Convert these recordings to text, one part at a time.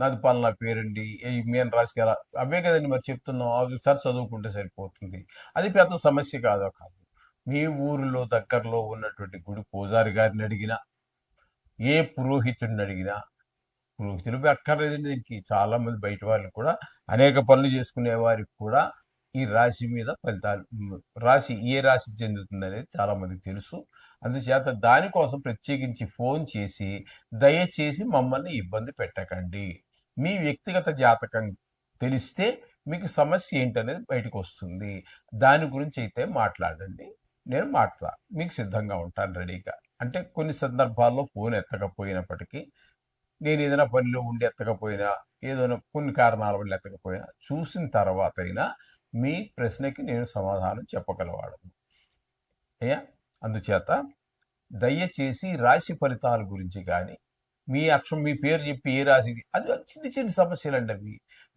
నాది పాలన పేరండి. మేము మీన అవే కదండి మరి చెప్తున్నాం. ఒకసారి చదువుకుంటే సరిపోతుంది. అది పెద్ద సమస్య కాదో కాదు. మీ ఊరిలో దగ్గరలో ఉన్నటువంటి గుడి పూజారి గారిని అడిగినా ఏ పురోహితుడిని అడిగినా పురోహితులు అక్కర్లేదండి దీనికి చాలామంది బయట వాళ్ళు కూడా అనేక పనులు చేసుకునే వారికి కూడా ఈ రాశి మీద ఫలితాలు రాశి ఏ రాశి చెందుతుంది అనేది చాలామందికి తెలుసు. అందుచేత దానికోసం ప్రత్యేకించి ఫోన్ చేసి దయచేసి మమ్మల్ని ఇబ్బంది పెట్టకండి. మీ వ్యక్తిగత జాతకం తెలిస్తే మీకు సమస్య ఏంటనేది బయటకు వస్తుంది. దాని గురించి అయితే మాట్లాడండి. నేను మాట్లా మీకు సిద్ధంగా ఉంటాను రెడీగా. అంటే కొన్ని సందర్భాల్లో ఫోన్ ఎత్తకపోయినప్పటికీ నేను ఏదైనా పనిలో ఉండి ఎత్తకపోయినా ఏదైనా కొన్ని కారణాల వల్ల ఎత్తకపోయినా చూసిన తర్వాత అయినా మీ ప్రశ్నకి నేను సమాధానం చెప్పగలవాడను. అయ్యా అందుచేత దయచేసి రాశి ఫలితాల గురించి కానీ మీ అక్షరం మీ పేరు చెప్పి ఏ రాశిది? అది చిన్న చిన్న సమస్యలు అండి అవి.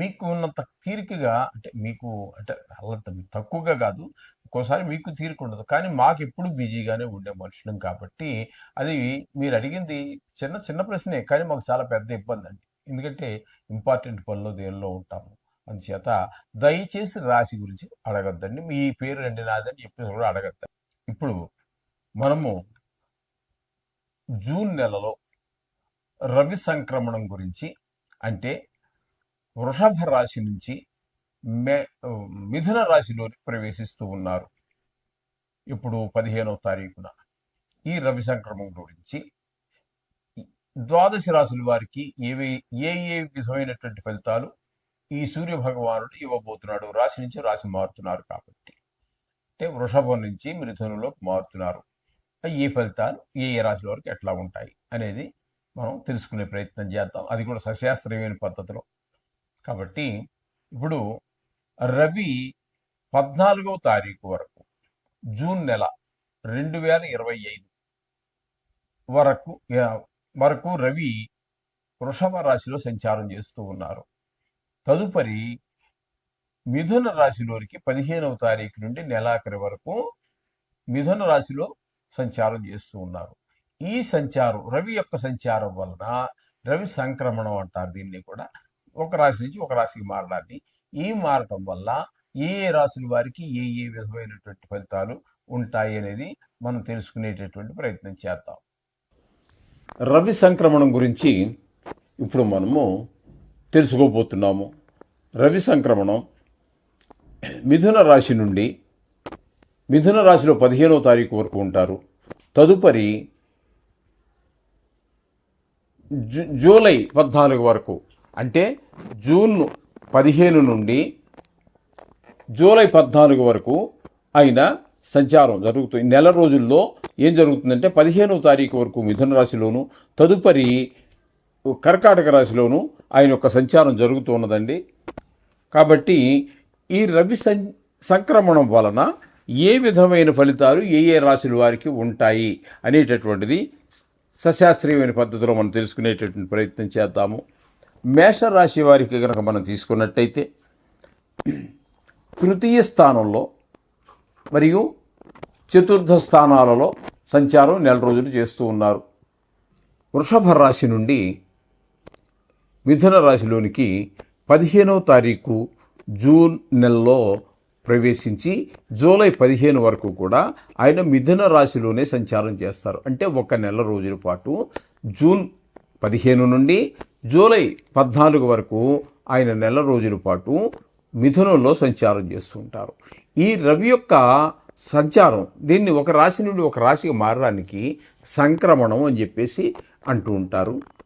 మీకు ఉన్నంత తీరికగా అంటే మీకు అంటే అంత తక్కువగా కాదు ఒక్కోసారి మీకు తీరిక ఉండదు. కానీ మాకు ఎప్పుడు బిజీగానే ఉండే మనుషులం కాబట్టి అది మీరు అడిగింది చిన్న చిన్న ప్రశ్నే కానీ మాకు చాలా పెద్ద ఇబ్బంది అండి. ఎందుకంటే ఇంపార్టెంట్ పనిలో దేనిలో ఉంటాము. అందుచేత దయచేసి రాశి గురించి అడగద్దండి. మీ పేరు రండి నాదని చెప్పేసి కూడా అడగద్దు ఇప్పుడు మనము జూన్ నెలలో రవి సంక్రమణం గురించి అంటే వృషభ రాశి నుంచి మే మిథున రాశిలోకి ప్రవేశిస్తూ ఉన్నారు. ఇప్పుడు పదిహేనవ తారీఖున ఈ రవి సంక్రమణం గురించి ద్వాదశ రాశుల వారికి ఏవి ఏ ఏ విధమైనటువంటి ఫలితాలు ఈ సూర్య భగవానుడు ఇవ్వబోతున్నాడు? రాశి నుంచి రాశి మారుతున్నారు కాబట్టి. అంటే వృషభం నుంచి మిథునంలోకి మారుతున్నారు. ఈ ఫలితాలు ఏ ఏ రాశుల వరకు ఎట్లా ఉంటాయి అనేది మనం తెలుసుకునే ప్రయత్నం చేద్దాం. అది కూడా సశాస్త్రీయమైన పద్ధతిలో. కాబట్టి ఇప్పుడు రవి పద్నాలుగవ తారీఖు వరకు జూన్ నెల రెండు వేల ఇరవై ఐదు వరకు వరకు రవి వృషభ రాశిలో సంచారం చేస్తూ ఉన్నారు. తదుపరి మిథున రాశిలోనికి పదిహేనవ తారీఖు నుండి నెలాఖరి వరకు మిథున రాశిలో సంచారం చేస్తూ ఉన్నారు. ఈ సంచారం రవి యొక్క సంచారం వలన రవి సంక్రమణం అంటారు దీన్ని కూడా. ఒక రాశి నుంచి ఒక రాశికి మారడాన్ని. ఈ మారటం వల్ల ఏ ఏ రాశుల వారికి ఏ ఏ విధమైనటువంటి ఫలితాలు ఉంటాయి అనేది మనం తెలుసుకునేటటువంటి ప్రయత్నం చేద్దాం. రవి సంక్రమణం గురించి ఇప్పుడు మనము తెలుసుకోబోతున్నాము. రవి సంక్రమణం మిథున రాశి నుండి మిథున రాశిలో పదిహేనవ తారీఖు వరకు ఉంటారు. తదుపరి జూ- జూలై పద్నాలుగు వరకు. అంటే జూన్ పదిహేను నుండి జూలై పద్నాలుగు వరకు ఆయన సంచారం జరుగుతుంది నెల రోజుల్లో ఏం జరుగుతుందంటే పదిహేనవ తారీఖు వరకు మిథున రాశిలోను తదుపరి కర్కాటక రాశిలోను ఆయన యొక్క సంచారం జరుగుతూ ఉన్నదండి. కాబట్టి ఈ రవి సం సంక్రమణం వలన ఏ విధమైన ఫలితాలు ఏ ఏ రాశుల వారికి ఉంటాయి అనేటటువంటిది సశాస్త్రీయమైన పద్ధతిలో మనం తెలుసుకునేటటువంటి ప్రయత్నం చేద్దాము. మేషరాశి వారికి కనుక మనం తీసుకున్నట్టయితే తృతీయ స్థానంలో మరియు చతుర్థ స్థానాలలో సంచారం నెల రోజులు చేస్తూ ఉన్నారు. వృషభ రాశి నుండి మిథున రాశిలోనికి పదిహేనవ తారీఖు జూన్ నెలలో ప్రవేశించి జూలై పదిహేను వరకు కూడా ఆయన మిథున రాశిలోనే సంచారం చేస్తారు. అంటే ఒక నెల రోజుల పాటు జూన్ పదిహేను నుండి జూలై పద్నాలుగు వరకు ఆయన నెల రోజుల పాటు మిథునంలో సంచారం చేస్తుంటారు. ఈ రవి యొక్క సంచారం దీన్ని ఒక రాశి నుండి ఒక రాశికి మారడానికి సంక్రమణం అని చెప్పేసి అంటూ ఉంటారు.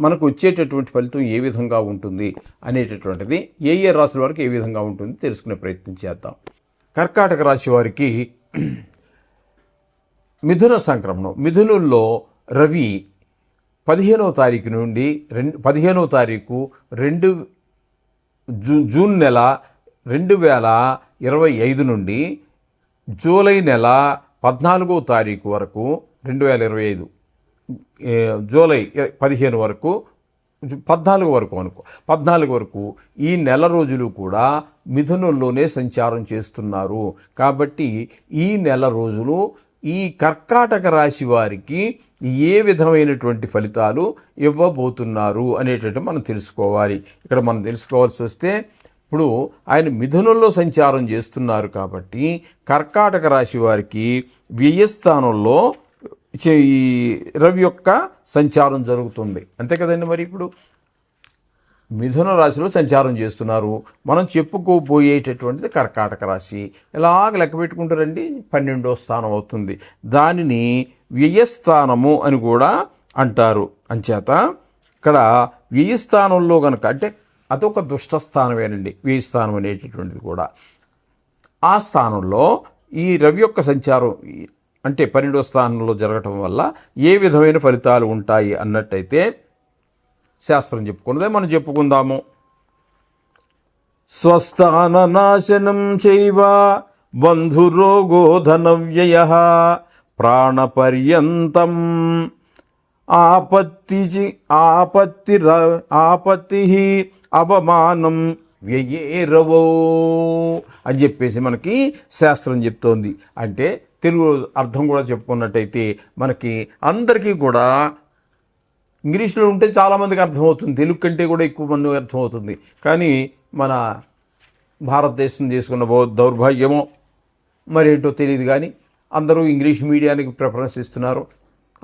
మనకు వచ్చేటటువంటి ఫలితం ఏ విధంగా ఉంటుంది అనేటటువంటిది ఏ ఏ రాశుల వారికి ఏ విధంగా ఉంటుంది తెలుసుకునే ప్రయత్నం చేద్దాం. కర్కాటక రాశి వారికి మిథున సంక్రమణం. మిథునుల్లో రవి పదిహేనవ తారీఖు నుండి రెండు పదిహేనవ తారీఖు రెండు జూ జూన్ నెల రెండు వేల ఇరవై ఐదు నుండి జూలై నెల పద్నాలుగో తారీఖు వరకు రెండు వేల ఇరవై ఐదు. జూలై పదిహేను వరకు పద్నాలుగు వరకు అనుకో. పద్నాలుగు వరకు ఈ నెల రోజులు కూడా మిథునంలోనే సంచారం చేస్తున్నారు. కాబట్టి ఈ నెల రోజులు ఈ కర్కాటక రాశి వారికి ఏ విధమైనటువంటి ఫలితాలు ఇవ్వబోతున్నారు అనేటట్టు మనం తెలుసుకోవాలి. ఇక్కడ మనం తెలుసుకోవాల్సి వస్తే ఇప్పుడు ఆయన మిథునంలో సంచారం చేస్తున్నారు కాబట్టి కర్కాటక రాశి వారికి వ్యయస్థానంలో ఈ రవి యొక్క సంచారం జరుగుతుంది. అంతే కదండి మరి ఇప్పుడు? మిథున రాశిలో సంచారం చేస్తున్నారు. మనం చెప్పుకోబోయేటటువంటిది కర్కాటక రాశి. ఇలాగ లెక్క పెట్టుకుంటారండి? పన్నెండో స్థానం అవుతుంది. దానిని వ్యయస్థానము అని కూడా అంటారు. అంచేత ఇక్కడ వ్యయస్థానంలో కనుక అంటే అదొక దుష్ట స్థానమేనండి. వ్యయస్థానం అనేటటువంటిది కూడా. ఆ స్థానంలో ఈ రవి యొక్క సంచారం ఈ- అంటే పన్నెండో స్థానంలో జరగటం వల్ల ఏ విధమైన ఫలితాలు ఉంటాయి అన్నట్టయితే శాస్త్రం చెప్పుకున్నదే. మనం చెప్పుకుందాము. స్వస్థాన నాశనం చైవ బంధురోగోధన వ్యయ ప్రాణపర్యంతం ఆపత్తి ఆపత్తి ఆపత్తి అవమానం వ్యయేరవో అని చెప్పేసి మనకి శాస్త్రం చెప్తోంది. అంటే తెలుగు అర్థం కూడా చెప్పుకున్నట్టయితే మనకి అందరికీ కూడా ఇంగ్లీష్లో ఉంటే చాలామందికి అర్థమవుతుంది. తెలుగు కంటే కూడా ఎక్కువ మంది అర్థమవుతుంది. కానీ మన భారతదేశం చేసుకున్న బౌ- దౌర్భాగ్యమో మరేంటో తెలియదు కానీ అందరూ ఇంగ్లీష్ మీడియానికి ప్రిఫరెన్స్ ఇస్తున్నారు.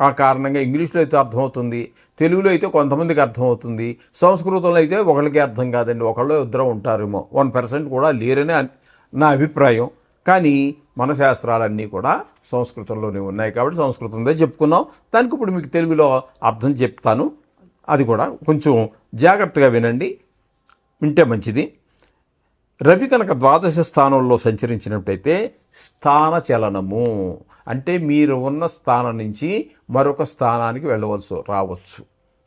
ఆ కారణంగా ఇంగ్లీష్లో అయితే అర్థమవుతుంది. తెలుగులో అయితే కొంతమందికి అర్థమవుతుంది. సంస్కృతంలో అయితే ఒకరికి అర్థం కాదండి. ఒకళ్ళు ఇద్దరు ఉంటారేమో. వన్ పర్సెంట్ కూడా లేరని నా అభిప్రాయం. కానీ మన శాస్త్రాలన్నీ కూడా సంస్కృతంలోనే ఉన్నాయి కాబట్టి సంస్కృతంలో చెప్పుకున్నాం దానికి ఇప్పుడు మీకు తెలుగులో అర్థం చెప్తాను. అది కూడా కొంచెం జాగ్రత్తగా వినండి. వింటే మంచిది. రవి కనుక ద్వాదశ స్థానంలో సంచరించినట్టయితే స్థాన చలనము. అంటే మీరు ఉన్న స్థానం నుంచి మరొక స్థానానికి వెళ్ళవలసి రావచ్చు.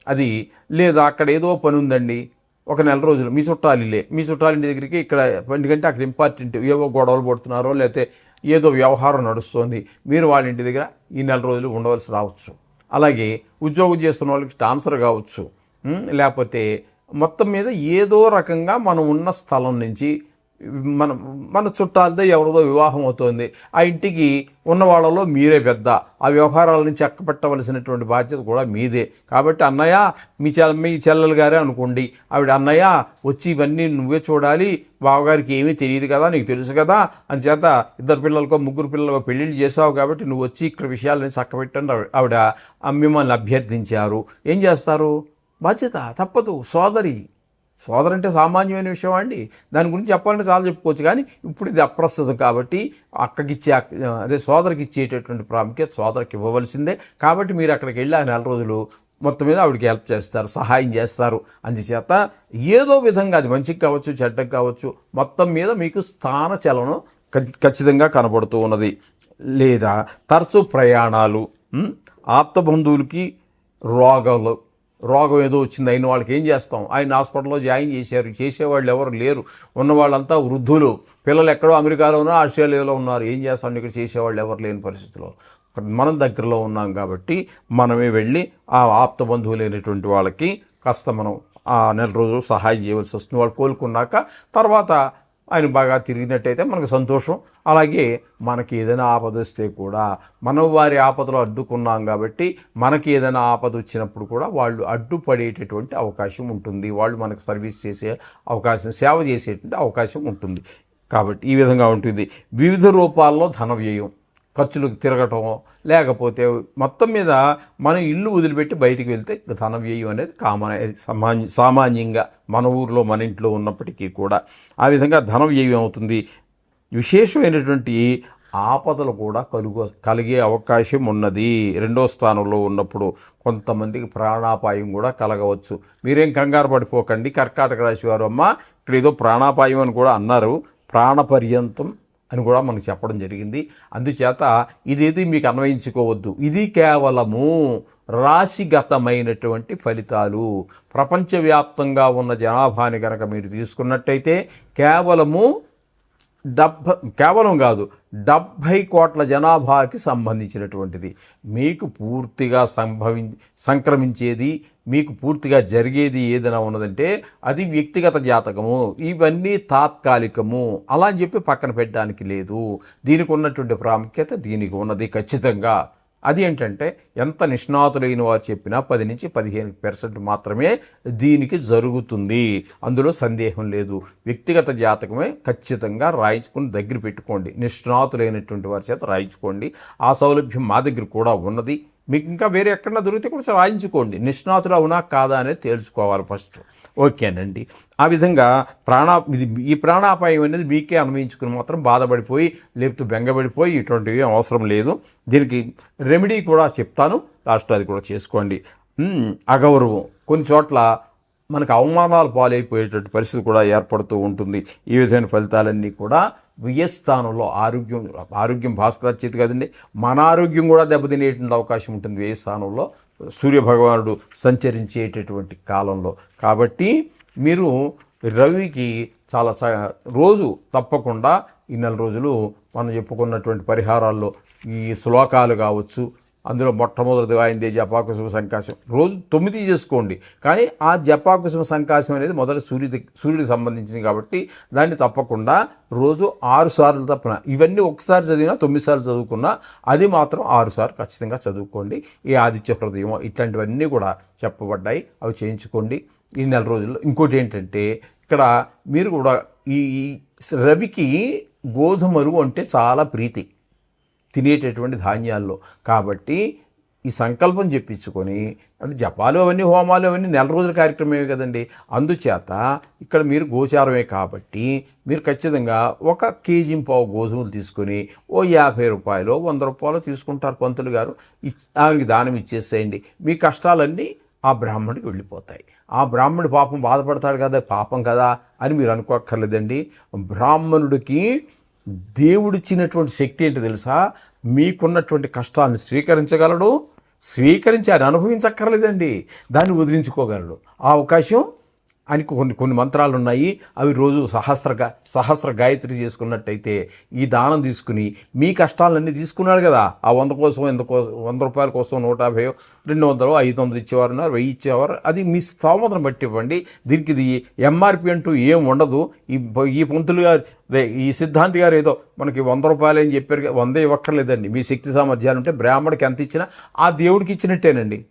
అది లేదా అక్కడ ఏదో పని ఉందండి. ఒక నెల రోజులు. మీ చుట్టాలిలే. మీ చుట్టాలింటి దగ్గరికి ఇక్కడ ఎందుకంటే అక్కడ ఇంపార్టెంట్ ఏవో గొడవలు పడుతున్నారో లేకపోతే ఏదో వ్యవహారం నడుస్తుంది మీరు వాళ్ళ ఇంటి దగ్గర ఈ నెల రోజులు ఉండవలసి రావచ్చు. అలాగే ఉద్యోగం చేస్తున్న వాళ్ళకి ట్రాన్స్ఫర్ కావచ్చు. లేకపోతే మొత్తం మీద ఏదో రకంగా మనం ఉన్న స్థలం నుంచి మన మన చుట్టాలతో ఎవరిదో వివాహం అవుతోంది. ఆ ఇంటికి ఉన్న వాళ్ళలో మీరే పెద్ద. ఆ వ్యవహారాలను చక్కపెట్టవలసినటువంటి బాధ్యత కూడా మీదే. కాబట్టి అన్నయ్య మీ చెల్ మీ చెల్లెలు గారే అనుకోండి. ఆవిడ అన్నయ్య వచ్చి ఇవన్నీ నువ్వే చూడాలి. బావగారికి ఏమీ తెలియదు కదా నీకు తెలుసు కదా. అని ఇద్దరు పిల్లలకో ముగ్గురు పిల్లలకో పెళ్ళిళ్ళు చేసావు కాబట్టి నువ్వు వచ్చి ఇక్కడ విషయాలని చక్కబెట్టండి ఆవిడ- మిమ్మల్ని అభ్యర్థించారు. ఏం చేస్తారు? బాధ్యత తప్పదు. సోదరి సోదరు అంటే సామాన్యమైన విషయం అండి. దాని గురించి చెప్పాలంటే చాలా చెప్పుకోవచ్చు. కానీ ఇప్పుడు ఇది అప్రస్తుతం కాబట్టి అక్కకిచ్చే అదే సోదరికి ఇచ్చేటటువంటి ప్రాముఖ్యత సోదరికి ఇవ్వవలసిందే. కాబట్టి మీరు అక్కడికి వెళ్ళి ఆ నెల రోజులు మొత్తం మీద ఆవిడకి హెల్ప్ చేస్తారు సహాయం చేస్తారు. అందుచేత ఏదో విధంగా అది మంచికి కావచ్చు చెడ్డకి కావచ్చు మొత్తం మీద మీకు స్థాన చలనం ఖచ్చితంగా కనబడుతూ ఉన్నది. లేదా తరచు ప్రయాణాలు ఆప్త బంధువులకి రోగాలు రోగం ఏదో వచ్చింది అయిన వాళ్ళకి ఏం చేస్తాం? ఆయన హాస్పిటల్లో జాయిన్ చేశారు చేసేవాళ్ళు ఎవరు లేరు. ఉన్న వాళ్ళంతా వృద్ధులు. పిల్లలు ఎక్కడో అమెరికాలోనో ఆస్ట్రేలియాలో ఉన్నారు. ఏం చేస్తాం? ఇక్కడ చేసేవాళ్ళు ఎవరు లేని పరిస్థితిలో. మనం దగ్గరలో ఉన్నాం కాబట్టి మనమే వెళ్ళి ఆ ఆప్త బంధువులైనటువంటి వాళ్ళకి కాస్త మనం ఆ నెల రోజులు సహాయం చేయవలసి వస్తుంది. వాళ్ళు కోలుకున్నాక తర్వాత ఆయన బాగా తిరిగినట్టయితే మనకు సంతోషం. అలాగే మనకి ఏదైనా ఆపద వస్తే కూడా మనం వారి ఆపదలో అడ్డుకున్నాం కాబట్టి మనకి ఏదైనా ఆపద వచ్చినప్పుడు కూడా వాళ్ళు అడ్డుపడేటటువంటి అవకాశం ఉంటుంది. వాళ్ళు మనకు సర్వీస్ చేసే అవకాశం సేవ చేసేటువంటి అవకాశం ఉంటుంది. కాబట్టి ఈ విధంగా ఉంటుంది. వివిధ రూపాల్లో ధన వ్యయం. ఖర్చులకు తిరగటం లేకపోతే మొత్తం మీద మనం ఇల్లు వదిలిపెట్టి బయటికి వెళ్తే ధన వ్యయం అనేది కామన్ సామాన్య సామాన్యంగా మన ఊర్లో మన ఇంట్లో ఉన్నప్పటికీ కూడా ఆ విధంగా ధన వ్యయం అవుతుంది. విశేషమైనటువంటి ఆపదలు కూడా కలుగు కలిగే అవకాశం ఉన్నది. రెండో స్థానంలో ఉన్నప్పుడు కొంతమందికి ప్రాణాపాయం కూడా కలగవచ్చు. మీరేం కంగారు పడిపోకండి. కర్కాటక రాశి వారు అమ్మ ఇక్కడ ఏదో ప్రాణాపాయం అని కూడా అన్నారు. ప్రాణపర్యంతం అని కూడా మనకు చెప్పడం జరిగింది. అందుచేత ఇదేది మీకు అన్వయించుకోవద్దు. ఇది కేవలము రాశిగతమైనటువంటి ఫలితాలు. ప్రపంచవ్యాప్తంగా ఉన్న జనాభాని కనుక మీరు తీసుకున్నట్టయితే కేవలము డెబ్బ కేవలం కాదు డెబ్భై కోట్ల జనాభాకి సంబంధించినటువంటిది. మీకు పూర్తిగా సంభవి సంక్రమించేది మీకు పూర్తిగా జరిగేది ఏదైనా ఉన్నదంటే అది వ్యక్తిగత జాతకము. ఇవన్నీ తాత్కాలికము. అలా అని చెప్పి పక్కన పెట్టడానికి లేదు. దీనికి ఉన్నటువంటి ప్రాముఖ్యత దీనికి ఉన్నది ఖచ్చితంగా. అది ఏంటంటే ఎంత నిష్ణాతులైన వారు చెప్పినా పది నుంచి పదిహేను పర్సెంట్ మాత్రమే దీనికి జరుగుతుంది. అందులో సందేహం లేదు. వ్యక్తిగత జాతకమే ఖచ్చితంగా రాయించుకుని దగ్గర పెట్టుకోండి. నిష్ణాతులైనటువంటి వారి చేత రాయించుకోండి. ఆ సౌలభ్యం మా దగ్గర కూడా ఉన్నది. మీకు ఇంకా వేరే ఎక్కడన్నా దొరికితే కూడా రాయించుకోండి నిష్ణాతులు అవునా కాదా అనేది తేల్చుకోవాలి ఫస్ట్. ఓకేనండి. ఆ విధంగా ప్రాణా ఇది ఈ ప్రాణాపాయం అనేది మీకే అనుభవించుకుని మాత్రం బాధపడిపోయి లేకపోతే బెంగపడిపోయి ఇటువంటివి అవసరం లేదు. దీనికి రెమెడీ కూడా చెప్తాను. లాస్ట్ అది కూడా చేసుకోండి. అగౌరవం. కొన్ని చోట్ల మనకు అవమానాలు పాలైపోయేటువంటి పరిస్థితి కూడా ఏర్పడుతూ ఉంటుంది. ఈ విధమైన ఫలితాలన్నీ కూడా వ్యయస్థానంలో ఆరోగ్యం ఆరోగ్యం భాస్కర చేతి కదండి. మన ఆరోగ్యం కూడా దెబ్బతినేటువంటి అవకాశం ఉంటుంది వ్యయస్థానంలో సూర్యభగవానుడు సంచరించేటటువంటి కాలంలో. కాబట్టి మీరు రవికి చాలా రోజు తప్పకుండా ఈ నెల రోజులు మనం చెప్పుకున్నటువంటి పరిహారాల్లో ఈ శ్లోకాలు కావచ్చు అందులో మొట్టమొదటిది ఆయనదే జపాకుసుమ సంకాశం. రోజు తొమ్మిది చేసుకోండి. కానీ ఆ జపాకుసుమ సంకాశం అనేది మొదటి సూర్యుడి సూర్యుడికి సంబంధించింది కాబట్టి దాన్ని తప్పకుండా రోజు ఆరు సార్లు తప్పన. ఇవన్నీ ఒకసారి చదివినా తొమ్మిది సార్లు చదువుకున్నా అది మాత్రం ఆరు సార్లు ఖచ్చితంగా చదువుకోండి. ఈ ఆదిత్య హృదయం ఇట్లాంటివన్నీ కూడా చెప్పబడ్డాయి. అవి చేయించుకోండి. ఈ నెల రోజుల్లో ఇంకోటి ఏంటంటే ఇక్కడ మీరు కూడా ఈ ఈ రవికి గోధుమలు అంటే చాలా ప్రీతి. తినేటటువంటి ధాన్యాల్లో. కాబట్టి ఈ సంకల్పం చెప్పించుకొని అంటే జపాలు అవన్నీ హోమాలు అవన్నీ నెల రోజుల కార్యక్రమమే కదండి. అందుచేత ఇక్కడ మీరు గోచారమే కాబట్టి మీరు ఖచ్చితంగా ఒక కేజీ పావు గోధుమలు తీసుకొని ఓ యాభై రూపాయలు వంద రూపాయలు తీసుకుంటారు పంతులు గారు. ఇచ్- ఆమెకి దానం ఇచ్చేసేయండి. మీ కష్టాలన్నీ ఆ బ్రాహ్మణుడికి వెళ్ళిపోతాయి. ఆ బ్రాహ్మణుడు పాపం బాధపడతాడు కదా పాపం కదా అని మీరు అనుకోక్కర్లేదండి. బ్రాహ్మణుడికి దేవుడిచ్చినటువంటి శక్తి ఏంటో తెలుసా? మీకున్నటువంటి కష్టాన్ని స్వీకరించగలడు స్వీకరించి ఆయన అనుభవించక్కర్లేదండి. దాన్ని వదిలించుకోగలడు. ఆ అవకాశం ఆయనకు కొన్ని కొన్ని మంత్రాలు ఉన్నాయి అవి రోజు సహస్ర సహస్ర గాయత్రి చేసుకున్నట్టయితే ఈ దానం తీసుకుని మీ కష్టాలన్నీ తీసుకున్నాడు కదా. ఆ వంద కోసం ఎంత కోసం వంద రూపాయల కోసం నూట యాభై రెండు వందలు ఐదు వందలు ఇచ్చేవారు ఉన్నారు వెయ్యి ఇచ్చేవారు. అది మీ స్తోమతను బట్టి ఇవ్వండి. దీనికి ఇది ఎంఆర్పి అంటూ ఏం ఉండదు. ఈ ఈ పంతులు గారు ఈ సిద్ధాంతి గారు ఏదో మనకి వంద రూపాయలు అని చెప్పారు వందే వంద ఇవ్వక్కర్లేదండి. మీ శక్తి సామర్థ్యాలు ఉంటే బ్రాహ్మడికి ఎంత ఇచ్చినా ఆ దేవుడికి ఇచ్చినట్టేనండి.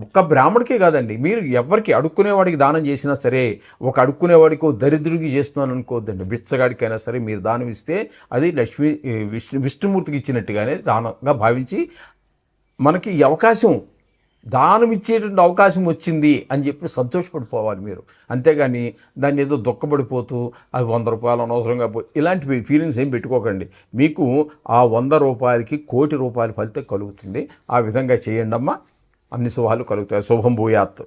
ఒక్క బ్రాహ్మడికే కాదండి. మీరు ఎవరికి అడుక్కునేవాడికి దానం చేసినా సరే ఒక అడుక్కునేవాడికో ఓ దరిద్రుడికి చేస్తున్నాను అనుకోవద్దండి. బిచ్చగాడికైనా సరే మీరు దానం ఇస్తే అది లక్ష్మీ విష్ణు విష్ణుమూర్తికి ఇచ్చినట్టుగానే దానంగా భావించి మనకి ఈ అవకాశం దానం ఇచ్చేటువంటి అవకాశం వచ్చింది అని చెప్పి సంతోషపడిపోవాలి మీరు. అంతేగాని దాన్ని ఏదో దుఃఖపడిపోతూ అది వంద రూపాయలు అనవసరంగా పో ఇలాంటి ఫీలింగ్స్ ఏం పెట్టుకోకండి. మీకు ఆ వంద రూపాయలకి కోటి రూపాయల ఫలితం కలుగుతుంది. ఆ విధంగా చేయండి అమ్మా అన్ని శుభాలు కలుగుతాయి శుభం భూయాత్